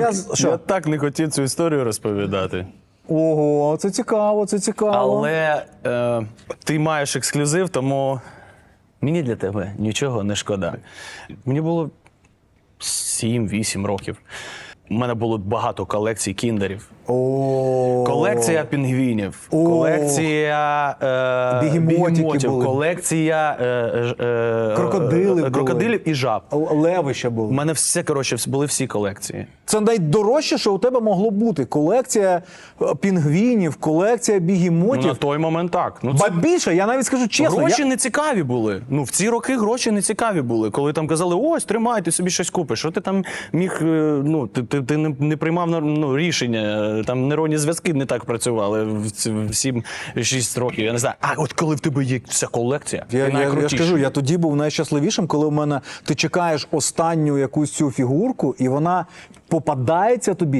Я, з- Я так не хотів цю історію розповідати. Ого, це цікаво, це цікаво. Але е, ти маєш ексклюзив, тому мені для тебе нічого не шкода. Мені було 7-8 років. У мене було багато колекцій кіндерів. О, Колекція пінгвінів, О. колекція е, Бігемотики бігемотів, були. колекція е, е, Крокодили були. крокодилів і жаб. Л- Леви ще У були. мене все коротше були всі колекції. Це найдорожче, що у тебе могло бути. Колекція е, пінгвінів, колекція Ну, бігемотів. на той момент так. Ну, Ба більше, я навіть скажу чесно. Гроші я... не цікаві були. Ну в ці роки гроші не цікаві були. Коли там казали, ось тримай, ти собі щось купиш. Що ти там міг? е, Ну ти, ти, ти не, не приймав ну, рішення. е, Там нейронні зв'язки не так працювали в ці- в 7-6 років. Я не знаю. А от коли в тебе є вся колекція, Я, ти я, я ж кажу, я тоді був найщасливішим, коли в мене ти чекаєш останню якусь цю фігурку, і вона попадається тобі.